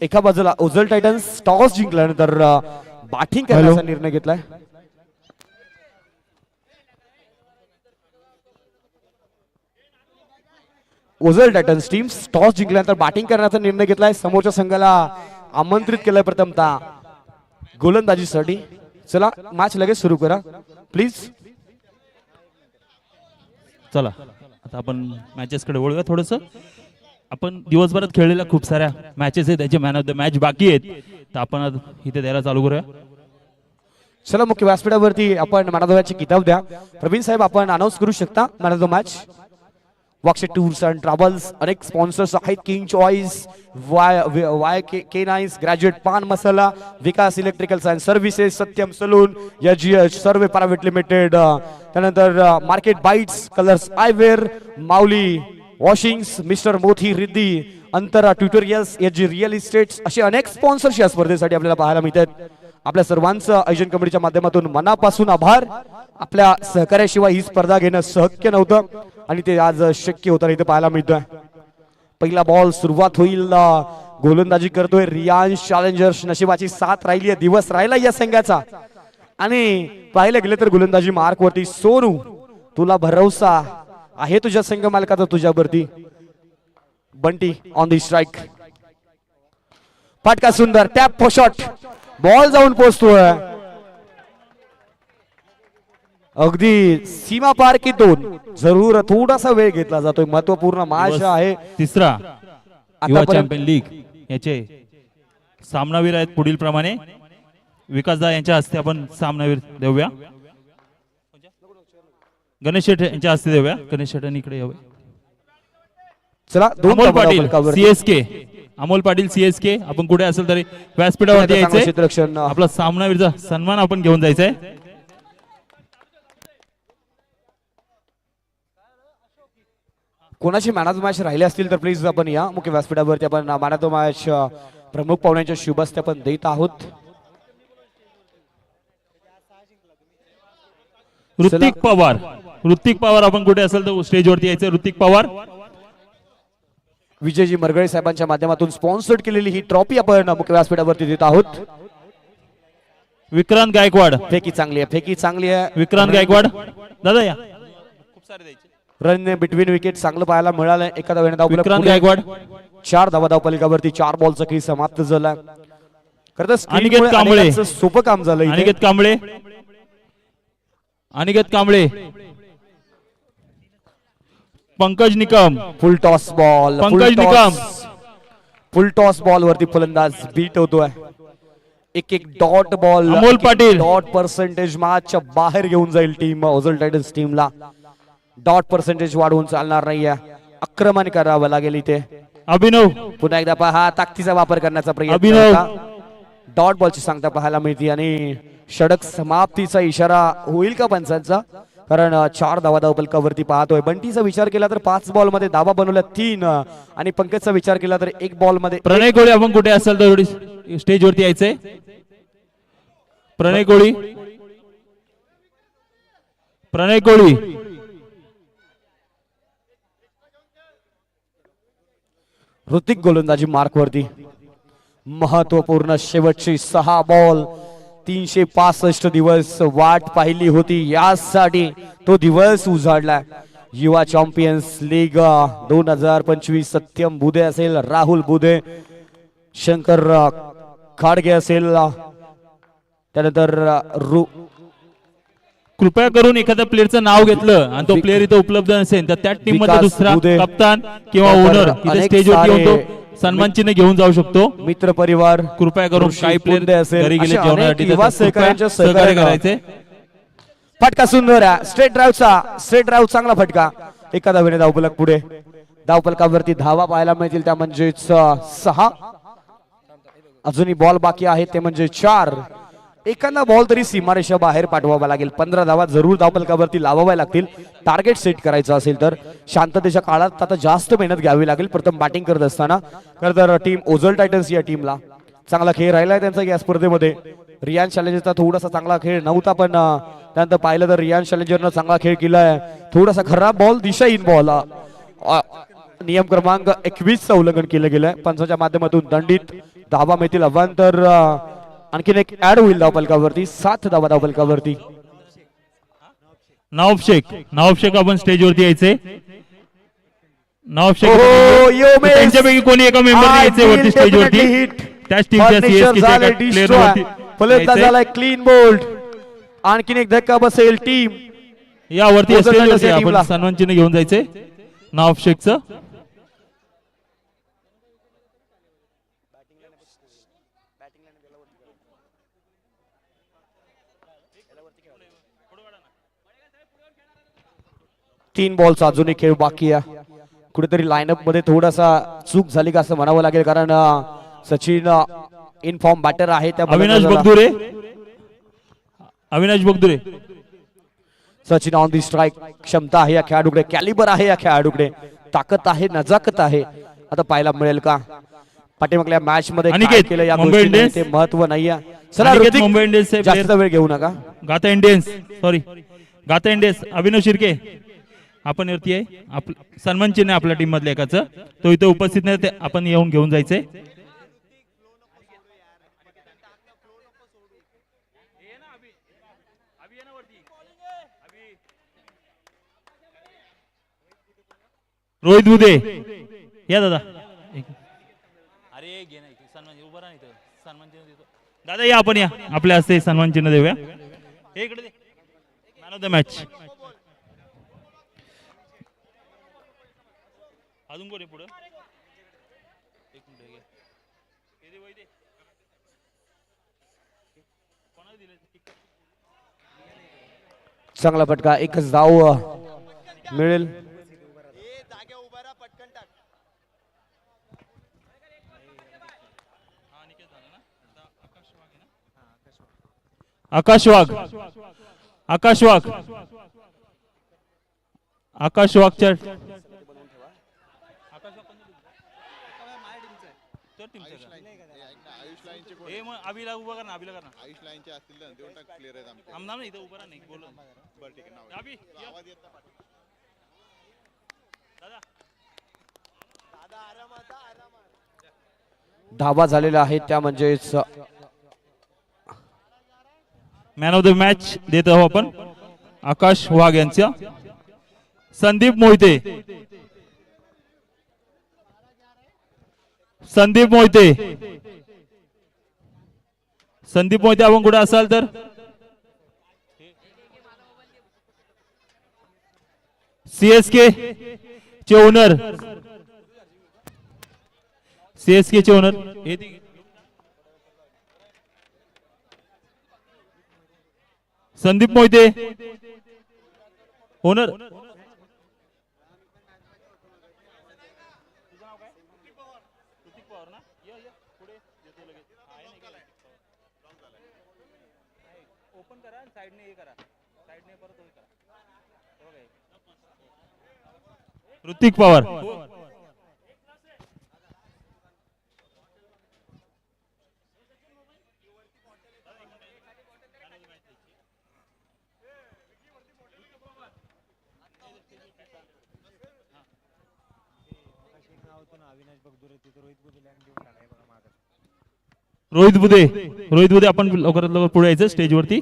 एका बाजूला ओझल टायटन्स टॉस जिंकल्यानंतर बॅटिंग करण्याचा निर्णय घेतलाय. ओझल टायटन्स टीम टॉस जिंकल्यानंतर बॅटिंग करण्याचा निर्णय घेतलाय. समोरच्या संघाला आमंत्रित केलंय प्रथमतः गोलंदाजीसाठी चला मॅच लगेच सुरू करा. प्लीज चला. आता आपण मॅचेस कडे वळूया थोडस. आपण दिवसभरात खेळलेल्या खूप साऱ्या मॅचेस आहेत त्याचे मॅन ऑफ द मॅच बाकी आहेत. तर आपण इथे द्यायला चालू करूया. चला मुख्य व्यासपीठावरती आपण मॅन ऑफ द किताब द्या. प्रवीण साहेब आपण अनाऊन्स करू शकता मॅन ऑफ द मॅच वाक्षे टूर्स अँड ट्रॅव्हल्स अनेक स्पॉन्सर्स आहेत. King choice Y Y K K nice graduate paan masala Vikas electricals and services Satyam salon या G H survey private limited त्यानंतर market bites colours eyewear Mauli washings mister मोथी Riddhi Antara tutorials या G real estates असे अनेक sponsors या स्पर्धेसाठी आपल्याला पाहायला मिळतात. आपल्या सर्वांचं आयोजन कमिटीच्या माध्यमातून मनापासून आभार. आपल्या सहकार्याशिवाय ही स्पर्धा घेणं शक्य नव्हतं आणि ते आज शक्य होतं इथे पाहायला मिळतोय. पहिला बॉल सुरुवात होईल. गोलंदाजी करतोय रियान चॅलेंजर्स नशिबाची साथ राहिली आहे. दिवस राहिला या संघाचा. आणि पाहिलं गेलं तर गोलंदाजी मार्क वरती सोनू. तुला भरवसा. आहे तुझ्या संघ मालकाचा तुझ्यावरती. बंटी ऑन दी स्ट्राईक फटका सुंदर टॅप शॉट बॉल जाऊन पोहोचतोय. अगदी सीमा पार की दोन. जरूर थोडासा वेळ घेतला जातोय. महत्त्वपूर्ण दिवस आहे. तिसरा युवा चॅम्पियन लीग याचे सामनावीर आहेत पुढील प्रमाणे विकासदा यांच्या हस्ते आपण सामनावीर देऊया. गणेश शेठ यांच्या हस्ते देऊया. गणेश शेठांनी इकडे यावे चला अमोल पाटील. सीएसके अमोल पाटील सीएसके आपण कुठे असेल तरी व्यासपीठावरती यायचंय. आपला सामनावीरचा सन्मान आपण घेऊन जायचा आहे कोणाची मॅन ऑफ द मॅच राहिले असतील तर प्लीज आपण या. मुख्य व्यासपीठावरती आपण मॅन ऑफ द मॅच प्रमुख पाहुण्यांच्या शुभस्ते आपण देत आहोत. ऋतिक पवार. ऋतिक पवार आपण कुठे असेल तर स्टेजवरती यायचं. ऋतिक पवार. विजयजी मरगळे साहेबांच्या माध्यमातून स्पॉन्सर्ड केलेली ही ट्रॉफी आपण मुख्य व्यासपीठावरती देत आहोत. विक्रांत गायकवाड. फेकी चांगली आहे फेकी चांगली आहे. विक्रांत गायकवाड. दादा या. रन बिटवीन विकेट चांगलं पाहायला मिळालंय एखादा वेळ विक्रांत गायकवाड. चार धावा धाव पलिकावरती चार बॉलचा खेळ समाप्त झाला. अनिकेत कांबळे. सोपं काम झालं. Aniket Kamble. Aniket Kamble. Pankaj Nikam. Full toss ball Pankaj Nikam. Full toss ball वरती फलंदाज बीट होतोय. एक एक dot ball Amol Patil. Dot percentage मॅचच्या बाहेर घेऊन जाईल टीम ओझल टायटन्स टीमला डॉट पर्सेंटेज वाढवून चालणार नाहीये. आक्रमण करावं लागेल इथे. अभिनव. पुन्हा एकदा पहा ताकदीचा वापर करण्याचा प्रयत्न अभिनव. डॉट बॉलची सांगता पाहायला मिळते आणि षडक समाप्तीचा इशारा होईल का पंचांचा? कारण चार धावा धाव पलकावरती पाहतोय. बंटीचा विचार केला तर पाच बॉलमध्ये धावा बनवल्या तीन आणि पंकजचा विचार केला तर एक बॉलमध्ये प्रणय कोळी आपण कुठे असेल तर थोडी स्टेजवरती यायचंय? प्रणय कोळी? प्रणय कोळी? ऋतिक गोलंदाजी मार्क वरती महत्त्वपूर्ण शेवटची सहा बॉल. तीनशे पासष्ट दिवस वाट पाहिली होती यासाठी तो दिवस उजाडला युवा चॅम्पियन्स लीग दोन हजार पंचवीस सत्यम बुधे असेल राहुल बुधे शंकर खाडगे असेल त्यानंतर रु कृपया करून एखाद्या प्लेअरचं नाव घेतलं आणि तो प्लेअर इथं उपलब्ध नसेल तर त्या टीममध्ये दुसरा. कप्तान किंवा ओनर स्टेजवरती येऊन सन्मान चिन्ह घेऊन जाऊ शकतो. मित्र परिवार कृपया करून काही पुंदे असेल, घरी गेले अशा जेवणासाठी अनेक युवा तर कृपया सहकाऱ्यांच्या सहकार्य करायचे. फटका सुंदर आहे. स्ट्रेट ड्राईव्हचा स्ट्रेट ड्राईव्ह चांगला फटका. एका धावेने धावपलक पुढे. धावपलकावरती धावा पाहायला मिळतील त्या म्हणजेच अ, सहा. अजूनही बॉल बाकी आहेत ते म्हणजे चार. एखादा बॉल तरी सीमारेषा बाहेर पाठवावा लागेल. पंधरा धावा जरूर धावपलकावरती लावाव्या लागतील. टार्गेट सेट करायचं असेल तर शांततेच्या काळात आता जास्त मेहनत घ्यावी लागेल. प्रथम बॅटिंग करत असताना. खरं तर टीम ओझल टायटन्स या टीमला चांगला खेळ राहिला आहे त्यांचा या स्पर्धेमध्ये. रियान चॅलेंजरचा थोडासा चांगला खेळ नव्हता पण त्यानंतर पाहिलं तर रियान चॅलेंजरनं चांगला खेळ केलाय. थोडासा खराब बॉल दिशा इन बॉल नियम क्रमांक एकवीसचं उल्लंघन केलं गेलंय. पंचाच्या माध्यमातून दंडित धावा मिळतील. अव्वांतर आणखीन एक ऍड होईल धावपलकावरती सात धावा धावपलकावरती नवाब शेख नवाब शेख आपण स्टेजवरती यायचे. नवाब शेख. त्यांच्यापैकी कोणी एका मेंबर यायचे वरती स्टेजवरती. त्याच टीमच्या झालंय क्लीन बोल्ड आणखीन एक धक्का बसेल टीम यावरती आपण टीमला. सन्मान चिन्ह घेऊन जायचे. नवाब शेखचं. तीन बॉलचा अजूनही खेळ बाकी आहे. कुठेतरी लाईनअपमध्ये थोडासा चूक झाली का असं म्हणावं लागेल कारण सचिन इन फॉर्म बॅटर आहे त्या Avinash. Bagdure? Avinash Bagdure. Sachin on the strike क्षमता आहे या खेळाडूकडे. कॅलिबर आहे या खेळाडूकडे. ताकद आहे नजाकत आहे. आता पाहायला मिळेल का? पाठीमागल्या मॅच मध्ये केलं या इंडियन्स. ते महत्त्व अनिकेत, ऋतिक, मुंबई इंडियन्सचे जास्त. वेळ घेऊ नका. गाता इंडियन्स सॉरी गाता इंडियन्स अभिनव शिर्के. आपण वरती आहे. आप सन्मान चिन्ह आहे आपल्या टीम मधल्या एकाचं. तो इथे उपस्थित नाही ते आपण येऊन घेऊन जायचंय रोहित बुधे. या दादा अरे घे नाही सन्मान उभा राहा इथं सन्मान चिन्ह देतो दादा या आपण या. आपल्या हस्ते सन्मान चिन्ह देऊया. हे इकडे मॅन ऑफ द मॅच अजून कोणी पुढे? एक मिनिट चांगला फटका एकच धाव मिळेल. आकाश वाघ आकाश वाघ आकाश वाघच्या अभिला उभा कर ना अभिला कर ना आयुष लाईनचे असतील ना देऊन टाक क्लिअर आहेत आमचे आमदार ना इथं उभा राहा नाही बोल बरं ठीक आहे नाव अभि ये. आवाज येत नाही पाठी. दादा धावा झालेल्या आहेत त्या म्हणजेच मॅन ऑफ द मॅच देत आहोत आपण. आकाश वाघ यांच्या संदीप मोहिते. संदीप मोहिते. संदीप मोहिते आपण कुठे असाल तर? सीएसके चे ओनर सीएसके चे ओनर हे ती- संदीप मोहिते. ओनर ऋतिक पवार. रोहित बुधे रोहित बुधे आपण लवकरात लवकर पुढे यायचं स्टेजवरती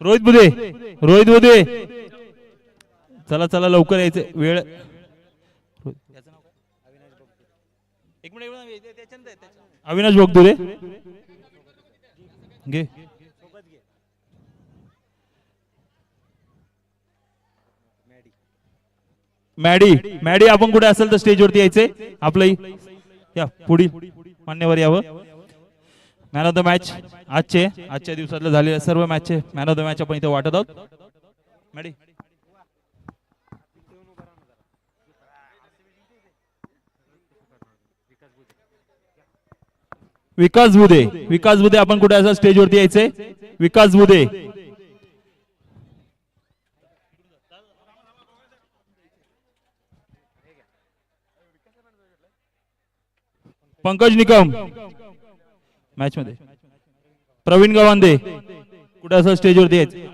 रोहित बुधे रोहित बुधे. चला चला लवकर यायचं. वेळ. अविनाश बगदुरे घे. मॅडी मॅडी आपण कुठे असेल तर स्टेजवरती यायचे आपलं या पुढील. मान्यवर यावं. मॅन ऑफ द मॅच आजचे आजच्या दिवसातलं झालेल्या सर्व मॅचचे मॅन ऑफ द मॅच आपण इथे वाटत आहोत. मॅडी. विकास बुधे. विकास बुधे आपण कुठे असाल स्टेजवरती यायचे विकास बुधे. पंकज निकम. मॅच मध्ये प्रवीण गवांदे. कुठे असं स्टेजवर द्यायचं?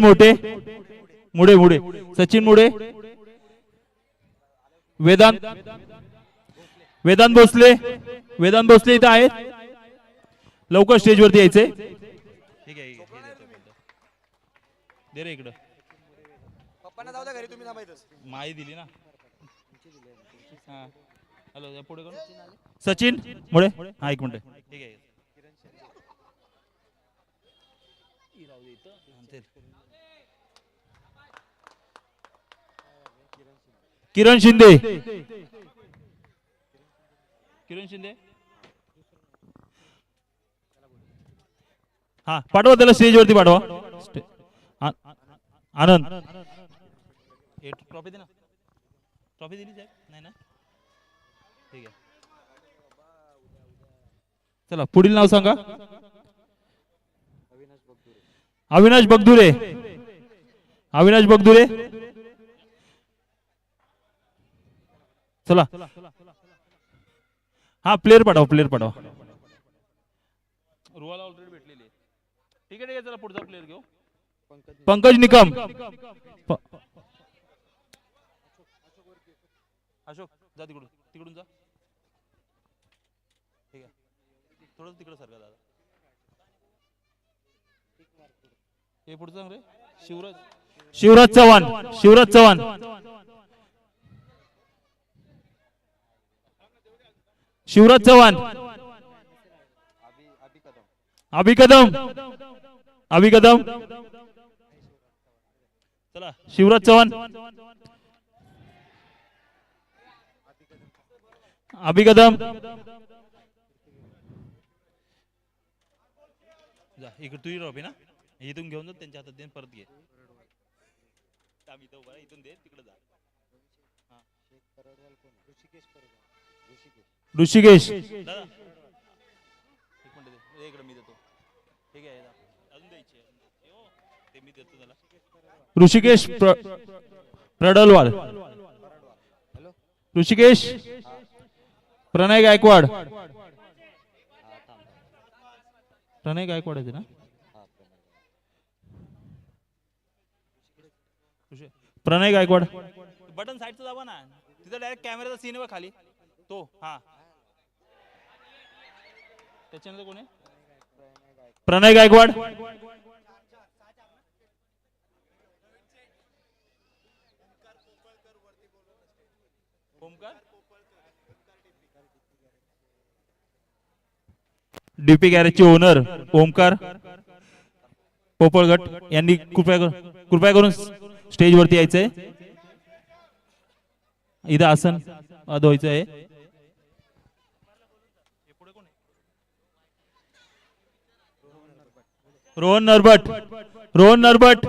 मोठे. मुडे मुडे. सचिन मुडे. वेदांत. वेदांत भोसले. वेदांत भोसले इथं आहेत. लवकर स्टेजवरती यायचे. दे रे इकडं. पप्पांना जाऊ द्या घरी तुम्ही थांबायचं. माही दिली ना. हा. हॅलो पुढे सचिन मुळे हा एक मिनिट. ठीक आहे. किरण शिंदे किरण शिंदे हा पाठवा त्याला स्टेजवरती पाठवा आनंद ट्रॉफी दे ना ट्रॉफी दिली साहेब नाही ना ठीक आहे चला पुढील नाव सांगा अविनाश बगदुरे. अविनाश बगदुरे. चला. हा प्लेअर पाठवा प्लेअर पाठवा. रुवाला ऑलरेडी भेटलेली ठीक आहे ठीक आहे चला पुढचा प्लेअर घेऊ. पंकज निकम. अशोक जा तिकडून. तिकडून जा. ठीक आहे. थोडं तिकडं सारखा दादा. हे पुढचं सांग रे. शिवराज. शिवराज चव्हाण. शिवराज चव्हाण. शिवराज चव्हाण. अभि कदम. अभि कदम. चला. शिवराज चव्हाण. अभि कदम. इकडे तुझी ट्रॉफी ना. इथून घेऊन जा त्यांच्या हातात दे आणि परत घे. आम्ही इथं उभा आहे, इथून दे तिकडे जा. हा. ऋषिकेश. दादा. एक मिनिट दे. दे इकडे मी देतो. ठीक आहे जा. अजून द्यायची आहे, अजून द्यायची. ते मी देतो त्याला. ऋषिकेश प्र- प्रडलवाल. ऋषिकेश. प्रणय गायकवाड. प्रणय गायकवाड आहे ते ना? प्रणय गायकवाड. बटन साईडचं दाबा ना. तिथं डायरेक्ट कॅमेराचा सीन आहे बघ खाली. तो हा. त्याच्यानंतर कोण आहे? प्रणय गायकवाड. ओमकार? डीपी गॅरेजचे ओनर ओमकार. पोपळगट यांनी कृपया कर- कृपया करून स्टेजवरती यायचंय. इथं आसन धुवायचं आहे रोहन नरबट रोहन नरबट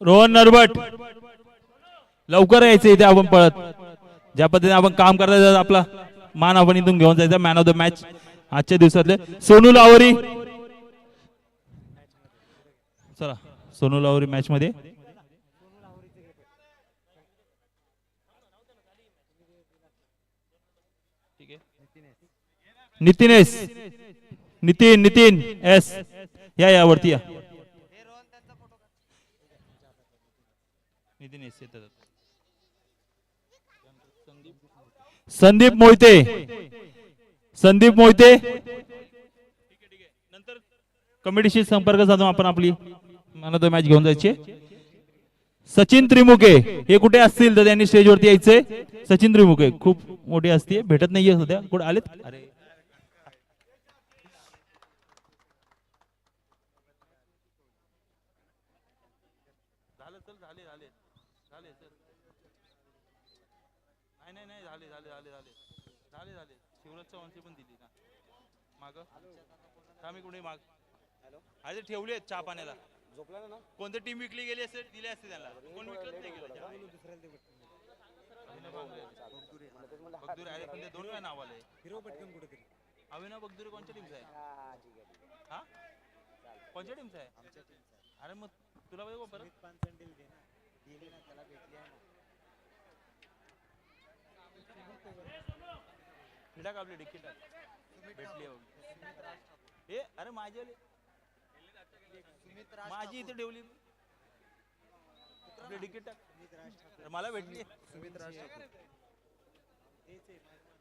रोहन नरबट लवकर यायचं इथे आपण पळत. ज्या पद्धतीने आपण काम करता आपला मान आपण इथून घेऊन जायचा मॅन ऑफ द मॅच आजच्या दिवसातले सोनू लावरी. चला सोनू लावरी मॅच मध्ये नितीन एस नितीन नितीन एस या या वरती या. नितीन एस येतात संदीप मोहिते संदीप मोहिते. नंतर कमिटीशी संपर्क साधून आपण आपली. मला तो मॅच घेऊन जायची. सचिन त्रिमुखे हे कुठे असतील तर त्यांनी स्टेजवरती यायचे. सचिन त्रिमुखे खूप मोठी असते भेटत नाहीये सध्या. कुठे आलेत? अरे. ठेवले आहेत चहा पाण्याला. झोपला ना? कोणती टीम विकली गेली असते दिले असते त्याला. कोण विकलंच नाही गेलं. बगदुरे अरे पण ते दोन वेळा नाव आले अभिनव बगदुरे कोणत्या टीमचा आहे हा? कोणत्या टीमचा आहे अरे मग तुला पाहिजे का परत आपली डिक्की भेटली ए अरे माझी आली. माझी इथे ठेवली. आपली मला भेटली.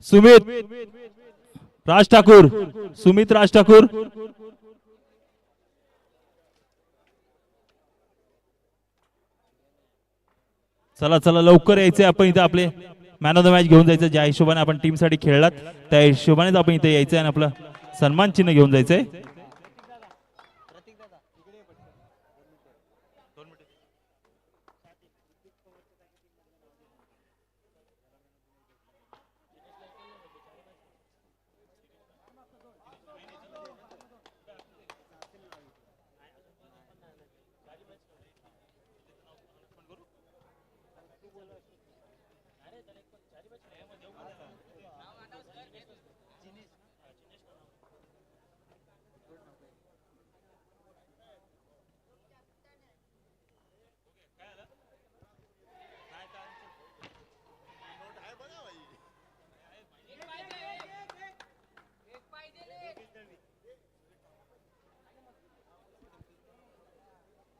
सुमित राज ठाकूर. सुमित. राज ठाकूर. चला चला लवकर यायचे आपण इथे आपले. मॅन ऑफ द मॅच घेऊन जायचं. ज्या हिशोबाने आपण टीमसाठी खेळलात त्या हिशोबानेच आपण इथे यायचं आणि आपलं सन्मान चिन्ह घेऊन जायचंय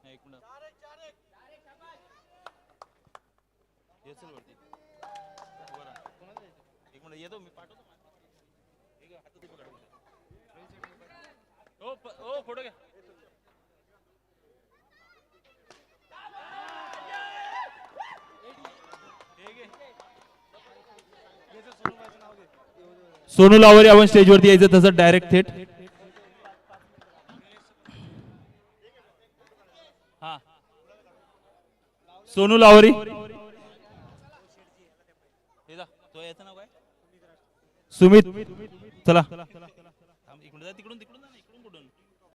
एक मिनिट ये चल वरती. एक मिनिट येतो मी पाठवतो. ओ फोटो घ्या. सोनू लावरी आपण स्टेजवरती यायचं तसं डायरेक्ट थेट हा सोनू लावरी हे जा, तो याचं नाव काय सुमित चला.